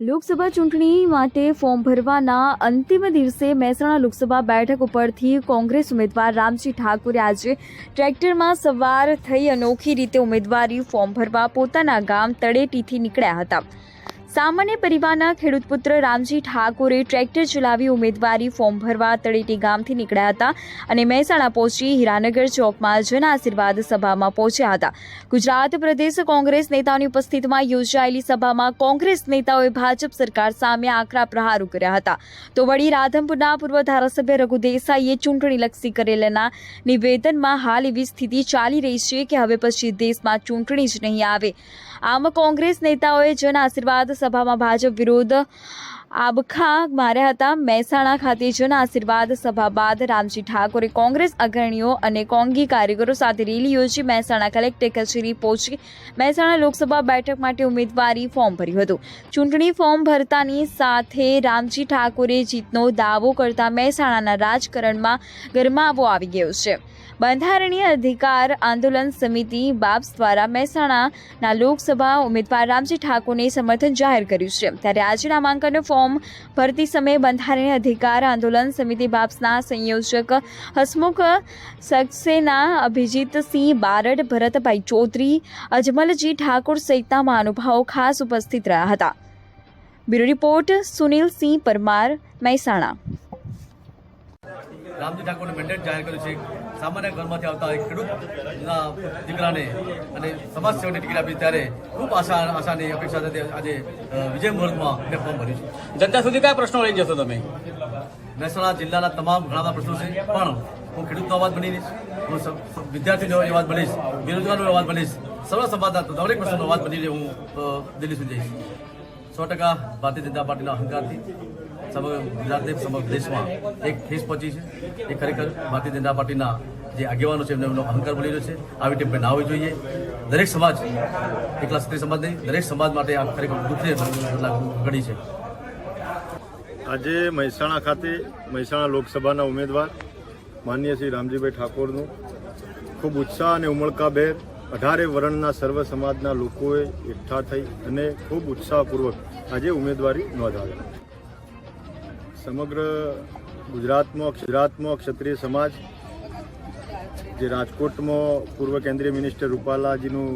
લોકસભા ચૂંટણી માટે ફોર્મ ભરવાના અંતિમ દિવસે મહેસાણા લોકસભા બેઠક ઉપરથી કોંગ્રેસ ઉમેદવાર રામજી ઠાકુરે આજે ટ્રેક્ટરમાં સવાર થઈ અનોખી રીતે ઉમેદવારી ફોર્મ ભરવા પોતાના ગામ તળેટીથી નીકળ્યા હતા. સામાન્ય પરિવારના ખેડૂત પુત્ર રામજી ઠાકોરે ટ્રેક્ટર ચલાવી ઉમેદવારી ફોર્મ ભરવા તળેટી ગામથી નીકળ્યા હતા અને મહેસાણા પહોંચી હીરાનગર ચોકમાં જન આશીર્વાદ સભામાં પહોંચ્યા હતા. ગુજરાત પ્રદેશ કોંગ્રેસ નેતાઓની ઉપસ્થિતિમાં યોજાયેલી સભામાં કોંગ્રેસ નેતાઓએ ભાજપ સરકાર સામે આકરા પ્રહારો કર્યા હતા. તો વળી રાધનપુરના પૂર્વ ધારાસભ્ય રઘુ દેસાઈએ ચૂંટણીલક્ષી કરેલાના નિવેદનમાં હાલ એવી સ્થિતિ ચાલી રહી છે કે હવે પછી દેશમાં ચૂંટણી જ નહીં આવે. આમ કોંગ્રેસ નેતાઓએ જન આશીર્વાદ સભામાં ભાજપ વિરુદ્ધ આબખા માર્યા હતા મહેસાણા ખાતે, જન આશીર્વાદ સભા બાદ રામજી ઠાકોરે કોંગ્રેસ અગ્રણીઓ અને કોંગી કારીગરો સાથે રેલી યોજી મહેસાણા કલેક્ટર કચેરી પહોંચી મહેસાણા લોકસભા બેઠક માટે ઉમેદવારી ફોર્મ ભર્યું હતું. ચૂંટણી ફોર્મ ભરતાની સાથે રામજી ઠાકોરે જીતનો દાવો કરતા મહેસાણાના રાજકારણમાં ગરમાવો આવી ગયો છે. બંધારણીય અધિકાર આંદોલન સમિતિ બાબ્સ દ્વારા મહેસાણાના લોકસભા ઉમેદવાર રામજી ઠાકોરને સમર્થન જાહેર કર્યું છે. ત્યારે આજે નામાંકનો ફોર્મ ભરતી સમયે બંધારણીય અધિકાર આંદોલન સમિતિ બાબ્સના સંયોજક હસમુખ સક્સેના અભિજીતસિંહ બારડ, ભરતભાઈ ચૌધરી, અજમલજી ઠાકોર સહિતના મહાનુભાવો ખાસ ઉપસ્થિત રહ્યા હતા. Bureau report Sunilsinh Parmar, Mehsana. Ramji ઠાકોરને મેન્ડેટ જાહેર કર્યું છે. સામાન્ય ઘરમાંથી આવતા એક ખેડૂતના દીકરાને અને સમાજ સેવાની ટિકિટ આપી ત્યારે ખૂબ આશા આશાની અપેક્ષા સાથે આજે વિજય મુહૂર્તમાં મેં ફોર્મ ભર્યું છે. જનતા સુધી કયા પ્રશ્નો લઈ જશો તમે? મહેસાણા જિલ્લાના તમામ ઘણા બધા પ્રશ્નો છે પણ હું ખેડૂતનો અવાજ બનીશ હું વિદ્યાર્થીનો અવાજ બનીશ બેરોજગારનો અવાજ બનીશ સર્વ સમાજના દરેક પ્રશ્નનો અવાજ બનીને હું દિલ્હી સુધી જઈશ. સો ટકા ભારતીય જનતા પાર્ટીના અહંકારથી સમગ્ર ગુજરાતને સમગ્ર દેશમાં એક ઠેસ પહોંચી છે. એ ખરેખર ભારતીય જનતા પાર્ટીના જે આગેવાનો છે, એમને એમનો અહંકાર બની રહ્યો છે. આવી ટેમ્પે ના હોવી જોઈએ. દરેક સમાજ, એકલા સ્ત્રી સમાજ નહીં, દરેક સમાજ માટે આ ખરેખર દુઃખની ઘડી છે. આજે મહેસાણા ખાતે મહેસાણા લોકસભાના ઉમેદવાર માન્ય શ્રી રામજીભાઈ ઠાકોરનું ખૂબ ઉત્સાહ અને ઉમળકાભેર અઢારે વર્ણના સર્વ સમાજના લોકોએ એકઠા થઈ અને ખૂબ ઉત્સાહપૂર્વક આજે ઉમેદવારી નોંધાવી. સમગ્ર ગુજરાતમાં ગુજરાતમાં ક્ષત્રિય સમાજ, જે રાજકોટમાં પૂર્વ કેન્દ્રીય મિનિસ્ટર રૂપાલાજીનું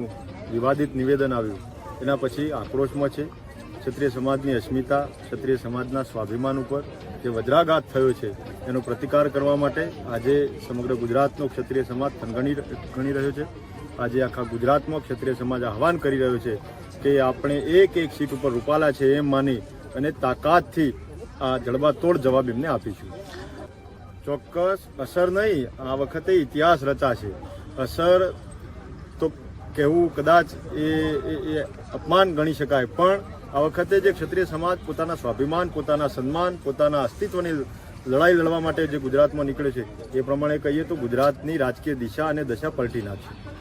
વિવાદિત નિવેદન આવ્યું, એના પછી આક્રોશમાં છે. ક્ષત્રિય સમાજની અસ્મિતા, ક્ષત્રિય સમાજના સ્વાભિમાન ઉપર જે વજ્રાઘાત થયો છે, એનો પ્રતિકાર કરવા માટે આજે સમગ્ર ગુજરાતનો ક્ષત્રિય સમાજ થનગણી ગણી રહ્યો છે. આજે આખા ગુજરાતમાં ક્ષત્રિય સમાજ આહવાન કરી રહ્યો છે કે આપણે એક એક સીટ ઉપર રૂપાલા છે એમ માની અને તાકાતથી આ જડબાતોડ જવાબ એમને આપીશું. ચોક્કસ અસર નહીં, આ વખતે ઇતિહાસ રચાશે. અસર તો કહેવું કદાચ એ અપમાન ગણી શકાય, પણ આ વખતે જે ક્ષત્રિય સમાજ પોતાના સ્વાભિમાન, પોતાના સન્માન, પોતાના અસ્તિત્વની લડાઈ લડવા માટે જે ગુજરાતમાં નીકળે છે, એ પ્રમાણે કહીએ તો ગુજરાતની રાજકીય દિશા અને દશા પલટી નાખશે.